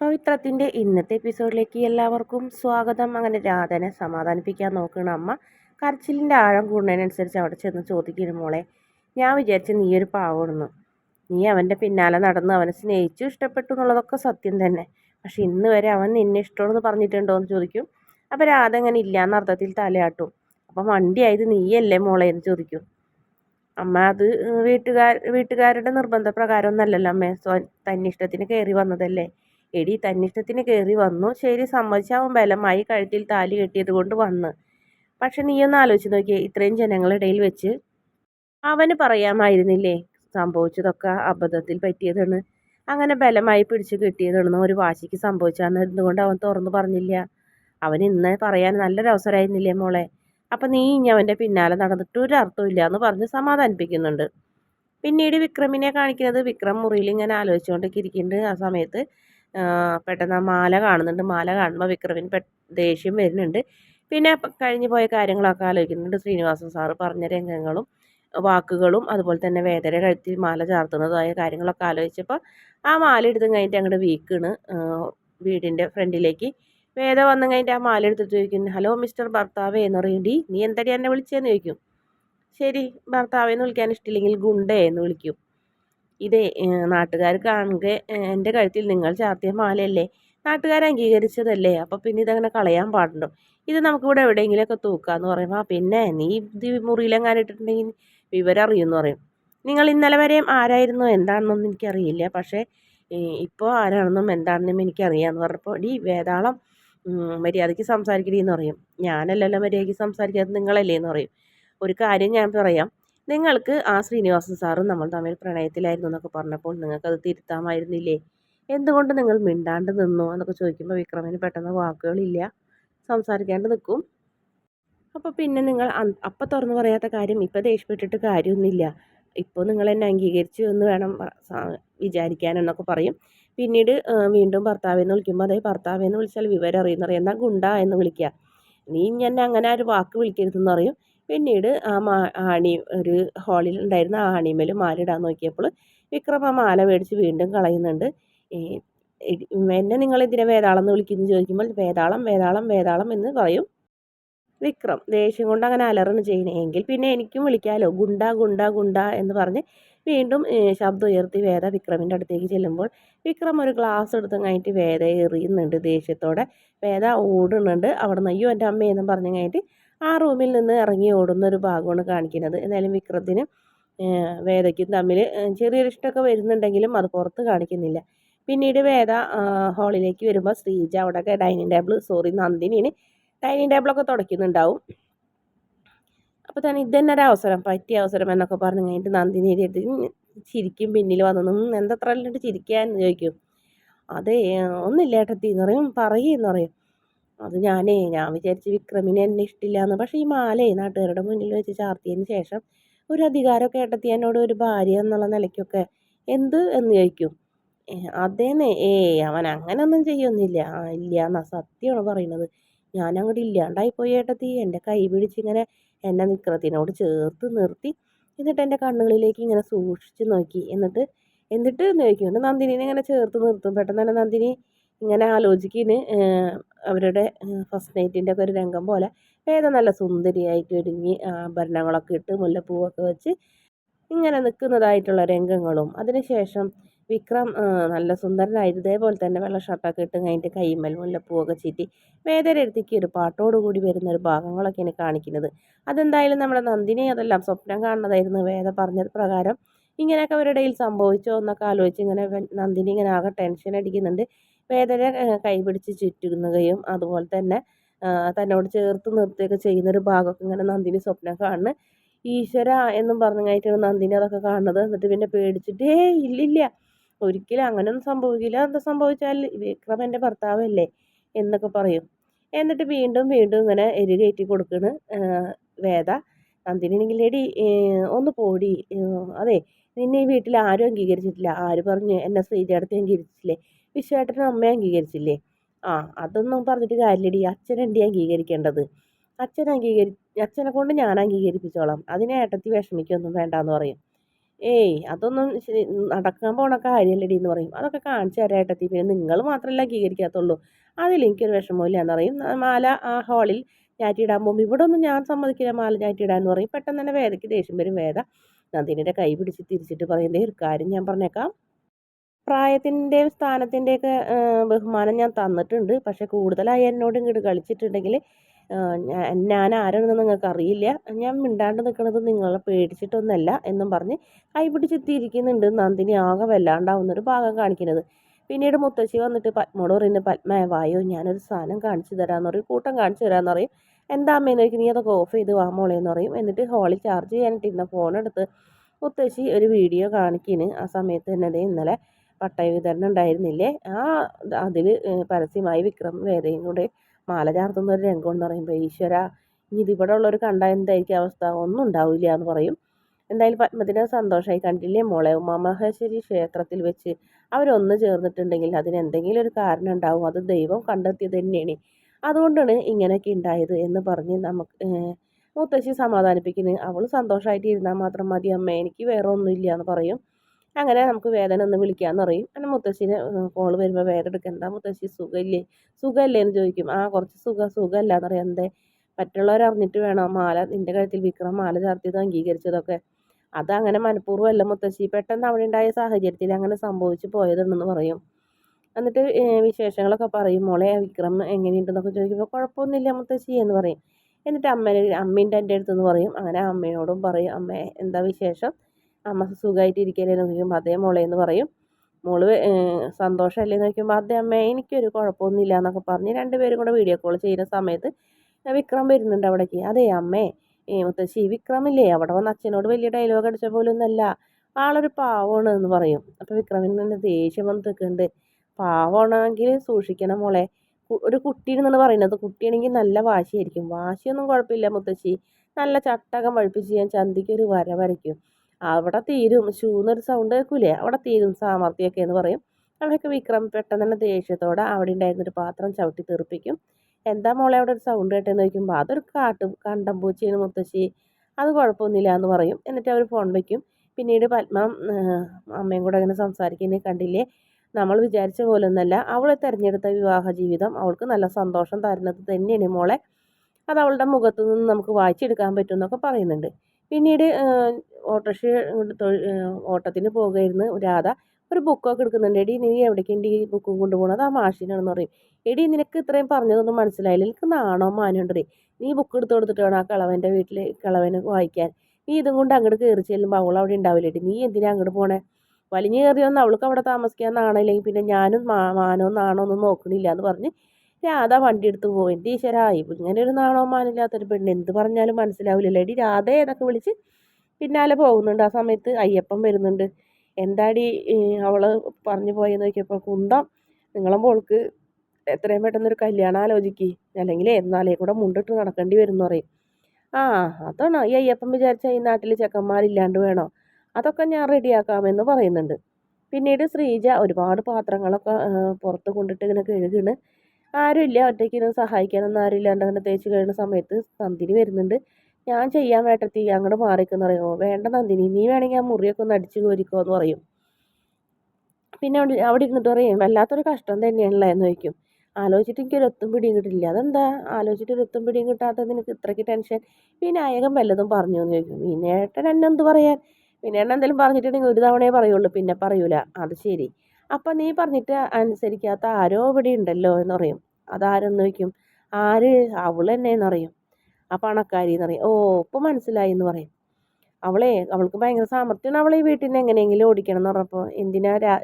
പവിത്രത്തിന്റെ ഇന്നത്തെ എപ്പിസോഡിലേക്ക് എല്ലാവർക്കും സ്വാഗതം. അങ്ങനെ രാധനെ സമാധാനിപ്പിക്കാൻ നോക്കുന്ന അമ്മ. കരച്ചിലിന്റെ ആഴം കൂടുന്നതിനനുസരിച്ച് അവിടെ ചെന്ന് ചോദിക്കുന്നു മോളെ ഞാൻ വിചാരിച്ച നീ ഒരു പാവമെന്ന് നീ അവന്റെ പിന്നാലെ നടന്ന് അവനെ സ്നേഹിച്ചു ഇഷ്ടപ്പെട്ടു എന്നുള്ളതൊക്കെ സത്യം തന്നെ. പക്ഷെ ഇന്ന് വരെ അവൻ നിന്നെ ഇഷ്ടമെന്ന് പറഞ്ഞിട്ടുണ്ടോ എന്ന് ചോദിക്കും. അപ്പോൾ രാധ അങ്ങനെ ഇല്ല എന്ന അർത്ഥത്തിൽ തലയാട്ടും. അപ്പം വണ്ടിയായത് നീയല്ലേ മോളെ? എന്ന് ചോദിക്കും. അമ്മ അത് വീട്ടുകാർ വീട്ടുകാരുടെ നിർബന്ധപ്രകാരം ഒന്നല്ലല്ലോ അമ്മേ. സ്വ തന്നിഷ്ടത്തിന് കയറി വന്നതല്ലേ? എടി തന്നിഷ്ടത്തിന് കയറി വന്നു. ശരി സമ്മതിച്ചാവൻ ബലമായി കഴുത്തിൽ താലി കെട്ടിയത് കൊണ്ട് വന്ന്. പക്ഷെ നീയൊന്ന് ആലോചിച്ച് നോക്കിയേ ഇത്രയും ജനങ്ങളിടയിൽ വെച്ച് അവന് പറയാമായിരുന്നില്ലേ? സംഭവിച്ചതൊക്കെ അബദ്ധത്തിൽ പറ്റിയതാണ്. അങ്ങനെ ബലമായി പിടിച്ച് കിട്ടിയതാണെന്ന് ഒരു വാശിക്ക് സംഭവിച്ചാന്ന് എന്തുകൊണ്ട് അവൻ തുറന്നു പറഞ്ഞില്ല? അവൻ ഇന്ന് പറയാൻ നല്ലൊരു അവസരമായിരുന്നില്ലേ മോളെ? അപ്പം നീ ഇനി അവന്റെ പിന്നാലെ നടന്നിട്ട് ഒരു അർത്ഥമില്ല എന്ന് പറഞ്ഞ് സമാധാനിപ്പിക്കുന്നുണ്ട്. പിന്നീട് വിക്രമിനെ കാണിക്കുന്നത് വിക്രം മുറിയിൽ ഇങ്ങനെ ആലോചിച്ചുകൊണ്ടൊക്കെ ഇരിക്കുന്നുണ്ട് ആ സമയത്ത്. പെട്ടെന്ന് ആ മാല കാണുന്നുണ്ട്. മാല കാണുമ്പോൾ വിക്രമിന് പെ ദേഷ്യം വരുന്നുണ്ട്. പിന്നെ കഴിഞ്ഞു പോയ കാര്യങ്ങളൊക്കെ ആലോചിക്കുന്നുണ്ട്. ശ്രീനിവാസൻ സാറ് പറഞ്ഞ രംഗങ്ങളും വാക്കുകളും അതുപോലെ തന്നെ വേദന കഴുത്തിൽ മാല ചാർത്തുന്നതായ കാര്യങ്ങളൊക്കെ ആലോചിച്ചപ്പോൾ ആ മാല എടുത്തും കഴിഞ്ഞിട്ട് അങ്ങോട്ട് വീക്കാണ്. വീടിന്റെ ഫ്രണ്ടിലേക്ക്. വേദ വന്നു കഴിഞ്ഞിട്ട് ആ മാല എടുത്തിട്ട് ചോദിക്കുന്നു ഹലോ മിസ്റ്റർ ഭർത്താവേ എന്ന് പറയേണ്ടി നീ എന്തടി എന്നെ വിളിച്ചതെന്ന് ചോദിക്കും. ശരി ഭർത്താവേന്ന് വിളിക്കാൻ ഇഷ്ടമില്ലെങ്കിൽ ഗുണ്ടേ എന്ന് വിളിക്കും. ഇതേ നാട്ടുകാർക്കാണെങ്കിൽ എന്റെ കഴുത്തിൽ നിങ്ങൾ ചാർത്തിയ മാലയല്ലേ? നാട്ടുകാർ അംഗീകരിച്ചതല്ലേ? അപ്പോൾ പിന്നെ ഇതങ്ങനെ കളയാൻ പാടുണ്ടോ? ഇത് നമുക്കിവിടെ എവിടെയെങ്കിലുമൊക്കെ തൂക്കാന്ന് പറയുമ്പോൾ പിന്നെ നീ ഇത് മുറിയിലെങ്ങാനും ഇട്ടിട്ടുണ്ടെങ്കിൽ വിവരം അറിയുമെന്ന് പറയും. നിങ്ങൾ ഇന്നലെ വരെയും ആരായിരുന്നു? എന്താണെന്നൊന്നും എനിക്കറിയില്ല. പക്ഷേ ഇപ്പോൾ ആരാണെന്നും എന്താണെന്നും എനിക്കറിയാമെന്ന് പറഞ്ഞപ്പോൾ ഡി വേതാളം മര്യാദയ്ക്ക് സംസാരിക്കണീന്ന് പറയും. ഞാനല്ലല്ലോ മര്യാദയ്ക്ക് സംസാരിക്കാത്തത് നിങ്ങളല്ലേ എന്ന് പറയും. ഒരു കാര്യം ഞാൻ പറയാം. നിങ്ങൾക്ക് ആ ശ്രീനിവാസൻ സാറും നമ്മൾ തമ്മിൽ പ്രണയത്തിലായിരുന്നു എന്നൊക്കെ പറഞ്ഞപ്പോൾ നിങ്ങൾക്കത് തിരുത്താമായിരുന്നില്ലേ? എന്തുകൊണ്ട് നിങ്ങൾ മിണ്ടാണ്ട് നിന്നു എന്നൊക്കെ ചോദിക്കുമ്പോൾ വിക്രമിന് പെട്ടെന്ന് വാക്കുകളില്ല. സംസാരിക്കാണ്ട് നിൽക്കും. അപ്പോൾ പിന്നെ നിങ്ങൾ അപ്പം തുറന്നു പറയാത്ത കാര്യം ഇപ്പം ദേഷ്യപ്പെട്ടിട്ട് കാര്യമൊന്നുമില്ല. ഇപ്പോൾ നിങ്ങൾ എന്നെ അംഗീകരിച്ചു എന്ന് വേണം വിചാരിക്കാനെന്നൊക്കെ പറയും. പിന്നീട് വീണ്ടും ഭർത്താവെന്ന് വിളിക്കുമ്പോൾ അതേ ഭർത്താവെന്ന് വിളിച്ചാൽ വിവരം അറിയുന്നറിയാം. എന്നാൽ ഗുണ്ട എന്ന് വിളിക്കുക. നീ ഞാൻ അങ്ങനെ ഒരു വാക്ക് വിളിക്കരുതെന്ന് പറയും. പിന്നീട് ആ മാ ആണി ഒരു ഹോളിൽ ഉണ്ടായിരുന്ന ആ ആണിമേൽ മാലിടാൻ നോക്കിയപ്പോൾ വിക്രം ആ മാല മേടിച്ച് വീണ്ടും കളയുന്നുണ്ട്. എന്നെ നിങ്ങൾ ഇതിനെ വേതാളം എന്ന് വിളിക്കുന്നു ചോദിക്കുമ്പോൾ വേതാളം വേതാളം വേതാളം എന്ന് പറയും വിക്രം. ദേഷ്യം കൊണ്ട് അങ്ങനെ അലറാണ് ചെയ്യണമെങ്കിൽ പിന്നെ എനിക്കും വിളിക്കാമല്ലോ ഗുണ്ട ഗുണ്ട ഗുണ്ട എന്ന് പറഞ്ഞ് വീണ്ടും ശബ്ദം ഉയർത്തി വേദ വിക്രമിന്റെ അടുത്തേക്ക് ചെല്ലുമ്പോൾ വിക്രം ഒരു ഗ്ലാസ് എടുത്തും കഴിഞ്ഞിട്ട് വേദ എറിയുന്നുണ്ട് ദേഷ്യത്തോടെ. വേദ ഓടുന്നുണ്ട്. അവിടെ നിന്ന് അയ്യോ എന്റെ അമ്മയെന്നും പറഞ്ഞു കഴിഞ്ഞിട്ട് ആ റൂമിൽ നിന്ന് ഇറങ്ങി ഓടുന്ന ഒരു ഭാഗമാണ് കാണിക്കുന്നത്. എന്തായാലും വിക്രത്തിന് വേദയ്ക്കും തമ്മിൽ ചെറിയൊരു ഇഷ്ടമൊക്കെ വരുന്നുണ്ടെങ്കിലും അത് പുറത്ത് കാണിക്കുന്നില്ല. പിന്നീട് വേദ ഹാളിലേക്ക് വരുമ്പോൾ ശ്രീജ അവിടെയൊക്കെ ഡൈനിങ് ടേബിൾ സോറി നന്ദിനിന് ഡൈനിങ് ടേബിളൊക്കെ തുടയ്ക്കുന്നുണ്ടാവും. അപ്പോൾ തന്നെ ഇതന്നെ ഒരു അവസരം പറ്റിയ അവസരം എന്നൊക്കെ പറഞ്ഞു കഴിഞ്ഞിട്ട് നന്ദിനി എടുത്ത് ചിരിക്കും പിന്നിൽ വന്നു എന്തത്ര ചിരിക്കാൻ ചോദിക്കും. അതെ ഒന്നില്ല ഏട്ടത്തി എന്ന് പറയും. പറയുമെന്ന് പറയും. അത് ഞാനേ ഞാൻ വിചാരിച്ച് വിക്രമിനെ എന്നെ ഇഷ്ടമില്ല എന്ന് പക്ഷേ ഈ മാലേ നാട്ടുകാരുടെ മുന്നിൽ വെച്ച് ചാർത്തിയതിന് ശേഷം ഒരു അധികാരമൊക്കെ ഏട്ടത്തി എന്നോട് ഒരു ഭാര്യ എന്നുള്ള നിലയ്ക്കൊക്കെ എന്ത് എന്ന് ചോദിക്കും. അതേന്നെ. ഏയ് അവൻ അങ്ങനൊന്നും ചെയ്യൊന്നുമില്ല ആ ഇല്ല എന്നാ സത്യമാണ് പറയുന്നത്. ഞാൻ അങ്ങോട്ട് ഇല്ലാണ്ടായി പോയി ഏട്ടത്തി. എന്റെ കൈ പിടിച്ചിങ്ങനെ എന്നെ നിക്രത്തിനോട് ചേർത്ത് നിർത്തി. എന്നിട്ട് എന്റെ കണ്ണുകളിലേക്ക് ഇങ്ങനെ സൂക്ഷിച്ച് നോക്കി. എന്നിട്ട് എന്നിട്ട് എന്ന് ചോദിക്കും. നന്ദിനിനെ ഇങ്ങനെ ചേർത്ത് നിർത്തും. പെട്ടെന്ന് തന്നെ നന്ദിനി ഇങ്ങനെ ആലോചിക്കിന് അവരുടെ ഫസ്റ്റ് നൈറ്റിന്റെ ഒക്കെ ഒരു രംഗം പോലെ വേദ നല്ല സുന്ദരിയായിട്ട് ഒരുങ്ങി ആഭരണങ്ങളൊക്കെ ഇട്ട് മുല്ലപ്പൂവൊക്കെ വെച്ച് ഇങ്ങനെ നിൽക്കുന്നതായിട്ടുള്ള രംഗങ്ങളും. അതിനുശേഷം വിക്രം നല്ല സുന്ദരനായിട്ട് ഇതേപോലെ തന്നെ വെള്ള ഷർട്ടൊക്കെ ഇട്ട് കഴിഞ്ഞിട്ട് കൈമൽ മുല്ലപ്പൂവൊക്കെ ചീറ്റി വേദനെടുത്തേക്ക് ഒരു പാട്ടോട് കൂടി വരുന്ന ഒരു ഭാഗങ്ങളൊക്കെയാണ് കാണിക്കുന്നത്. അതെന്തായാലും നമ്മുടെ നന്ദിനി അതെല്ലാം സ്വപ്നം കാണുന്നതായിരുന്നു വേദ പറഞ്ഞത് പ്രകാരം. ഇങ്ങനെയൊക്കെ അവരുടെ ഇടയിൽ സംഭവിച്ചോ എന്നൊക്കെ ആലോചിച്ച് ഇങ്ങനെ നന്ദിനി ഇങ്ങനെ ആകെ ടെൻഷൻ അടിക്കുന്നുണ്ട്. വേദന കൈപിടിച്ച് ചുറ്റുന്നകയും അതുപോലെ തന്നെ തന്നോട് ചേർത്ത് നിർത്തുകയൊക്കെ ചെയ്യുന്നൊരു ഭാഗമൊക്കെ ഇങ്ങനെ നന്ദിനി സ്വപ്നം കാണുന്നു. ഈശ്വര എന്നും പറഞ്ഞു കഴിഞ്ഞിട്ടാണ് നന്ദിനി അതൊക്കെ കാണുന്നത്. എന്നിട്ട് പിന്നെ പേടിച്ചിട്ട് ഏ ഇല്ലില്ല ഒരിക്കലും അങ്ങനെയൊന്നും സംഭവിക്കില്ല. എന്താ സംഭവിച്ചാൽ വിക്രം എന്റെ ഭർത്താവല്ലേ? എന്നൊക്കെ പറയും. എന്നിട്ട് വീണ്ടും വീണ്ടും ഇങ്ങനെ എരി കൊടുക്കണ് വേദ. നന്ദിനി എടി ഒന്ന് പോടി. അതെ നിന്നെ ഈ വീട്ടിൽ ആരും അംഗീകരിച്ചിട്ടില്ല. ആര് പറഞ്ഞു എന്നെ ശ്രീജടത്തെ അംഗീകരിച്ചില്ലേ വിശ്വേട്ടനും അമ്മയെ അംഗീകരിച്ചില്ലേ? ആ അതൊന്നും പറഞ്ഞിട്ട് കാര്യമില്ലടി. അച്ഛനെണ്ടി അംഗീകരിക്കേണ്ടത്? അച്ഛൻ അംഗീകരി അച്ഛനെ കൊണ്ട് ഞാൻ അംഗീകരിപ്പിച്ചോളാം. അതിനെ ഏട്ടത്തി വിഷമിക്കൊന്നും വേണ്ടാന്ന് പറയും. ഏയ് അതൊന്നും നടക്കാൻ പോണ കാര്യമല്ലടി എന്ന് പറയും. അതൊക്കെ കാണിച്ചു തരാം ഏട്ടത്തി. പിന്നെ നിങ്ങൾ മാത്രമല്ല അംഗീകരിക്കാത്തുള്ളൂ. അതിൽ എനിക്കൊരു വിഷമമില്ല എന്ന് പറയും മാല ആ ഹാളിൽ ഞാറ്റിയിടാൻ പോകുമ്പോൾ ഇവിടെ ഒന്നും ഞാൻ സമ്മതിക്കില്ല മാല ഞാറ്റിയിടാന്ന് പറയും. പെട്ടെന്ന് തന്നെ വേദയ്ക്ക് ദേഷ്യം വരും. വേദ നന്ദിനിയുടെ കൈ പിടിച്ച് തിരിച്ചിട്ട് പറയുന്നത് ഒരു കാര്യം ഞാൻ പറഞ്ഞേക്കാം. പ്രായത്തിന്റെയും സ്ഥാനത്തിന്റെയൊക്കെ ബഹുമാനം ഞാൻ തന്നിട്ടുണ്ട്. പക്ഷേ കൂടുതലായി എന്നോട് ഇങ്ങോട്ട് കളിച്ചിട്ടുണ്ടെങ്കിൽ ഞാൻ ആരാണെന്ന് നിങ്ങൾക്ക് അറിയില്ല ഞാൻ മിണ്ടാണ്ട് നിൽക്കുന്നത് നിങ്ങളെ പേടിച്ചിട്ടൊന്നല്ല എന്നും പറഞ്ഞ് കൈപിടിച്ചെത്തിയിരിക്കുന്നുണ്ട് നന്ദിനി ആകെ വല്ലാണ്ടാവുന്നൊരു ഭാഗം കാണിക്കുന്നത്. പിന്നീട് മുത്തശ്ശി വന്നിട്ട് പത്മോട് പറയുന്നത് പത്മ വായോ ഞാനൊരു സാധനം കാണിച്ചു തരാമെന്ന് പറയും. കൂട്ടം കാണിച്ചു തരാമെന്ന് പറയും. എന്താ അമ്മയെന്ന് ചോദിക്കും നീ അതൊക്കെ ഓഫ് ചെയ്ത് വാ എന്ന് പറയും. എന്നിട്ട് ഹോളിൽ ചാർജ് ചെയ്യാനിട്ടിരുന്ന ഫോണെടുത്ത് മുത്തശ്ശി ഒരു വീഡിയോ കാണിക്കുന്നു ആ സമയത്ത് തന്നെ ഇന്നലെ പട്ടയ വിതരണം ഉണ്ടായിരുന്നില്ലേ? ആ അതിൽ പരസ്യമായി വിക്രം വേദയും കൂടെ മാല ചാർത്തുന്ന ഒരു രംഗം എന്ന് പറയുമ്പോൾ ഈശ്വര ഇനി ഇതിവിടെ ഉള്ളവർ കണ്ടാൽ എന്തായിരിക്കും അവസ്ഥ? ഒന്നും ഉണ്ടാവില്ല എന്ന് പറയും. എന്തായാലും പത്മത്തിന് സന്തോഷമായി കണ്ടില്ലേ? മോളെ ഉമാമഹേശ്വരി ക്ഷേത്രത്തിൽ വെച്ച് അവരൊന്ന് ചേർന്നിട്ടുണ്ടെങ്കിൽ അതിന് എന്തെങ്കിലും ഒരു കാരണം ഉണ്ടാവും. അത് ദൈവം കണ്ടെത്തിയത് തന്നെയാണ്. അതുകൊണ്ടാണ് ഇങ്ങനെയൊക്കെ ഉണ്ടായത് എന്ന് പറഞ്ഞ് നമുക്ക് മുത്തശ്ശി സമാധാനിപ്പിക്കുന്നത് അവൾ സന്തോഷമായിട്ട് ഇരുന്നാൽ മാത്രം മതി അമ്മ. എനിക്ക് വേറെ ഒന്നുമില്ല എന്ന് പറയും. അങ്ങനെ നമുക്ക് വേദന ഒന്ന് വിളിക്കാമെന്ന് പറയും. അങ്ങനെ മുത്തശ്ശിന് കോൾ വരുമ്പോൾ വേദന എടുക്കണ്ട മുത്തശ്ശി സുഖമില്ലേ? സുഖമല്ലേ? എന്ന് ചോദിക്കും. ആ കുറച്ച് സുഖം സുഖമല്ല എന്ന് പറയാം. എന്തേ? മറ്റുള്ളവർ അറിഞ്ഞിട്ട് വേണം? മാല നിന്റെ കഴുത്തിൽ വിക്രം മാല ചാർത്തിയത് അംഗീകരിച്ചതൊക്കെ. അതങ്ങനെ മനഃപൂർവമല്ല മുത്തശ്ശി. പെട്ടെന്ന് അവിടെ ഉണ്ടായ സാഹചര്യത്തിൽ അങ്ങനെ സംഭവിച്ചു പോയതുണ്ടെന്ന് പറയും. എന്നിട്ട് വിശേഷങ്ങളൊക്കെ പറയും. മോളെ വിക്രം എങ്ങനെയുണ്ടെന്നൊക്കെ ചോദിക്കുമ്പോൾ കുഴപ്പമൊന്നുമില്ല മുത്തശ്ശി എന്ന് പറയും. എന്നിട്ട് അമ്മേനെ അമ്മേന്റെ എന്റെ അടുത്തെന്ന് പറയും. അങ്ങനെ അമ്മയോടും പറയും. അമ്മ എന്താ വിശേഷം? അമ്മ സുഖമായിട്ട് ഇരിക്കല്ലേ എന്ന് ചോദിക്കുമ്പോൾ അതേ മോളെ എന്ന് പറയും. മോൾ സന്തോഷമല്ലേ എന്ന് ചോദിക്കുമ്പോൾ അതേ അമ്മ എനിക്കൊരു കുഴപ്പമൊന്നുമില്ല എന്നൊക്കെ പറഞ്ഞ് രണ്ടുപേരും കൂടെ വീഡിയോ കോൾ ചെയ്യുന്ന സമയത്ത് വിക്രം വരുന്നുണ്ട് അവിടേക്ക്. അതേ അമ്മേ മുത്തശ്ശി വിക്രമില്ലേ? അവിടെ വന്ന് അച്ഛനോട് വലിയ ഡയലോഗ് അടിച്ച പോലൊന്നല്ല ആളൊരു പാവമാണ് എന്ന് പറയും. അപ്പോൾ വിക്രമിന് തന്നെ ദേഷ്യം വന്ന് നിൽക്കുന്നുണ്ട്. പാവമാണെങ്കിൽ സൂക്ഷിക്കണം മോളെ. ഒരു കുട്ടിയെന്നാണ് പറയുന്നത്. കുട്ടിയാണെങ്കിൽ നല്ല വാശിയായിരിക്കും. വാശിയൊന്നും കുഴപ്പമില്ല മുത്തശ്ശി. നല്ല ചട്ടകം വഴിപ്പിച്ച് ഞാൻ ചന്തിക്ക് ഒരു വര വരയ്ക്കും. അവിടെ തീരും. ഷൂന്നൊരു സൗണ്ട് കേൾക്കൂലേ? അവിടെ തീരും സാമർഥ്യമൊക്കെ എന്ന് പറയും. അവിടെയൊക്കെ വിക്രം പെട്ടെന്ന് തന്നെ ദേഷ്യത്തോടെ അവിടെ ഉണ്ടായിരുന്നൊരു പാത്രം ചവിട്ടി തെറിപ്പിക്കും. എന്താ മോളെ അവിടെ ഒരു സൗണ്ട് കേട്ടെന്ന് ചോദിക്കുമ്പോൾ അതൊരു കാട്ടും കണ്ടം പൂച്ചേനും മുത്തശ്ശി. അത് കുഴപ്പമൊന്നുമില്ല എന്ന് പറയും. എന്നിട്ട് അവർ ഫോൺ വയ്ക്കും പിന്നീട് പത്മ അമ്മയും കൂടെ അങ്ങനെ സംസാരിക്കുന്നത് കണ്ടില്ലേ? നമ്മൾ വിചാരിച്ച പോലൊന്നല്ല. അവൾ തിരഞ്ഞെടുത്ത വിവാഹ ജീവിതം അവൾക്ക് നല്ല സന്തോഷം തരുന്നത് തന്നെയാണ് മോളെ. അത് അവളുടെ മുഖത്തു നിന്ന് നമുക്ക് വായിച്ചെടുക്കാൻ പറ്റുമെന്നൊക്കെ പറയുന്നുണ്ട്. പിന്നീട് ഓട്ടോറിക്ഷ ഓട്ടത്തിന് പോകുമായിരുന്നു രാധ. ഒരു ബുക്കൊക്കെ എടുക്കുന്നുണ്ട്. എടി നീ എവിടേക്കുണ്ട് ഈ ബുക്കും കൊണ്ടുപോകണത് ആ മാഷിനാണെന്ന് പറയും. എടി നിനക്ക് ഇത്രയും പറഞ്ഞതൊന്നും മനസ്സിലായില്ല. എനിക്ക് നാണോ മാനുണ്ടേ നീ ബുക്ക് എടുത്ത് കൊടുത്തിട്ട് വേണം ആ കളവന്റെ വീട്ടിൽ കളവന് വായിക്കാൻ. നീ ഇതും കൊണ്ട് അങ്ങോട്ട് കയറി ചെല്ലുമ്പോൾ അവൾ അവിടെ ഉണ്ടാവില്ലേടി നീ എന്തിനാ അങ്ങോട്ട് പോണേ? വലിഞ്ഞു കയറിയൊന്നും അവൾക്ക് അവിടെ താമസിക്കാൻ നാണില്ലെങ്കിൽ പിന്നെ ഞാനും മാനോ നാണോ ഒന്നും നോക്കണില്ല എന്ന് പറഞ്ഞ് രാധ വണ്ടി എടുത്ത് പോയി എന്റെ ഈശ്വരാ ഇങ്ങനെ ഒരു നാണോ മാനില്ലാത്തൊരു പെണ്ണ്. എന്ത് പറഞ്ഞാലും മനസ്സിലാവില്ലല്ലോ. എടി രാധ എന്നൊക്കെ വിളിച്ച് പിന്നാലെ പോകുന്നുണ്ട്. ആ സമയത്ത് അയ്യപ്പൻ വരുന്നുണ്ട്. എന്താടി അവൾ പറഞ്ഞു പോയെന്ന് നോക്കിയപ്പോൾ കുന്തം നിങ്ങളെ മോൾക്ക് എത്രയും പെട്ടെന്ന് ഒരു കല്യാണം ആലോചിക്ക്. അല്ലെങ്കിൽ എന്നാലേ കൂടെ മുണ്ടിട്ട് നടക്കേണ്ടി വരും എന്ന് പറയും. ആ അതാണോ. ഈ അയ്യപ്പൻ വിചാരിച്ച ഈ നാട്ടിൽ ചെക്കന്മാരില്ലാണ്ട് വേണോ? അതൊക്കെ ഞാൻ റെഡിയാക്കാമെന്ന് പറയുന്നുണ്ട്. പിന്നീട് ശ്രീജ ഒരുപാട് പാത്രങ്ങളൊക്കെ പുറത്ത് കൊണ്ടിട്ട് ഇങ്ങനെ കഴുകണ്. ആരുമില്ല. ഒറ്റയ്ക്ക് ഇരുന്ന് സഹായിക്കാനൊന്നും ആരുമില്ലാണ്ട് അങ്ങനെ തേച്ച് കഴിയുന്ന സമയത്ത് നന്ദിനി വരുന്നുണ്ട്. ഞാൻ ചെയ്യാൻ വേട്ടത്തി. അങ്ങോട്ട് മാറിക്കെന്ന് പറയുമോ വേണ്ട നന്ദിനി. നീ വേണമെങ്കിൽ ആ മുറിയൊക്കെ ഒന്ന് അടിച്ചു കോരിക്കോ എന്ന് പറയും. പിന്നെ അവിടെ ഇരുന്നിട്ട് പറയും വല്ലാത്തൊരു കഷ്ടം തന്നെയാണല്ലോ? എന്ന് ചോദിക്കും. ആലോചിച്ചിട്ട് എനിക്കൊരു ഒത്തും പിടിയും കിട്ടില്ല. അതെന്താ? ആലോചിച്ചിട്ട് ഒരു ഒത്തും പിടിയും കിട്ടാത്തത് നിനക്ക് ഇത്രയ്ക്ക് ടെൻഷൻ? വിനായകൻ വല്ലതും പറഞ്ഞു എന്ന് ചോദിക്കും. വിനേട്ടൻ എന്നെ എന്ത് പറയാൻ? വിനേട്ടൻ എന്തെങ്കിലും പറഞ്ഞിട്ടുണ്ടെങ്കിൽ ഒരു തവണയേ പറയുള്ളൂ. പിന്നെ പറയൂല. അത് ശരി. അപ്പം നീ പറഞ്ഞിട്ട് അനുസരിക്കാത്ത ആരോ ഇവിടെ ഉണ്ടല്ലോ എന്ന് പറയും. അതാരെന്ന് ചോദിക്കും? ആര്? അവൾ തന്നെ പറയും. ആ പണക്കാരി എന്ന് പറയും. ഓ ഇപ്പം മനസ്സിലായി എന്ന് പറയും. അവളെ അവൾക്ക് ഭയങ്കര സാമർത്ഥ്യമാണ് അവളെ ഈ വീട്ടിൽ നിന്ന് എങ്ങനെയെങ്കിലും ഓടിക്കണം എന്ന് പറഞ്ഞപ്പോൾ എന്തിനാ രാ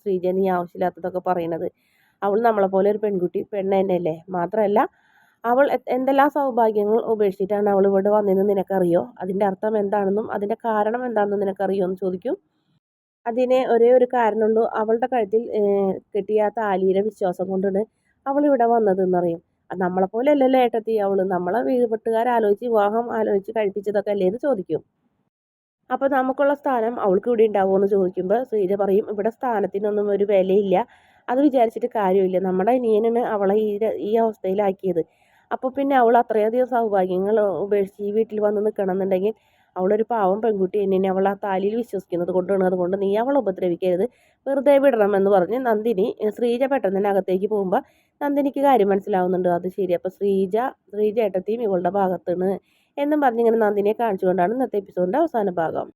ശ്രീജ നീ ആവശ്യമില്ലാത്തതൊക്കെ പറയണത്? അവൾ നമ്മളെ പോലെ ഒരു പെൺകുട്ടി പെണ്ണ് തന്നെയല്ലേ? മാത്രമല്ല അവൾ എന്തെല്ലാം സൗഭാഗ്യങ്ങൾ ഉപേക്ഷിച്ചിട്ടാണ് അവൾ ഇവിടെ വന്നതെന്ന് നിനക്കറിയോ? അതിന്റെ അർത്ഥം എന്താണെന്നും അതിന്റെ കാരണം എന്താണെന്നും നിനക്കറിയോ എന്ന് ചോദിക്കും. അതിന് ഒരേ ഒരു കാരണമുള്ളൂ. അവളുടെ കഴുത്തിൽ കെട്ടിയ താലിയുടെ വിശ്വാസം കൊണ്ടാണ് അവൾ ഇവിടെ വന്നതെന്നറിയും. നമ്മളെ പോലെ അല്ലല്ലോ ഏട്ടത്തി? അവൾ നമ്മളെ വീട്ടുകാർ ആലോചിച്ച് വിവാഹം ആലോചിച്ച് കഴിപ്പിച്ചതൊക്കെ അല്ലേ എന്ന് ചോദിക്കും. അപ്പോൾ നമുക്കുള്ള സ്ഥാനം അവൾക്ക് ഇവിടെ ഉണ്ടാവുമോ എന്ന് ചോദിക്കുമ്പോൾ ശ്രീജ പറയും ഇവിടെ സ്ഥാനത്തിനൊന്നും ഒരു വിലയില്ല. അത് വിചാരിച്ചിട്ട് കാര്യമില്ല. നമ്മുടെ അനിയനാണ് അവളെ ഈ ഈ അവസ്ഥയിലാക്കിയത്. അപ്പോൾ പിന്നെ അവൾ അത്രയധികം സൗഭാഗ്യങ്ങൾ ഉപേക്ഷിച്ച് ഈ വീട്ടിൽ വന്ന് നിൽക്കണം എന്നുണ്ടെങ്കിൽ അവളൊരു പാവം പെൺകുട്ടി എന്നെ അവൾ ആ താലിയിൽ വിശ്വസിക്കുന്നത് കൊണ്ടാണ്. അതുകൊണ്ട് നീ അവളെ ഉപദ്രവിക്കരുത്. വെറുതെ വിടണമെന്ന് പറഞ്ഞ് നന്ദിനി ശ്രീജ പെട്ടെന്ന് തന്നെ അകത്തേക്ക് പോകുമ്പോൾ നന്ദിനിക്ക് കാര്യം മനസ്സിലാവുന്നുണ്ട്. അത് ശരി. അപ്പോൾ ശ്രീജ ശ്രീജ ഏട്ടത്തിയും ഇവളുടെ ഭാഗത്താണ് എന്നും പറഞ്ഞിങ്ങനെ നന്ദിനിയെ കാണിച്ചുകൊണ്ടാണ് ഇന്നത്തെ എപ്പിസോഡിന്റെ അവസാന ഭാഗം.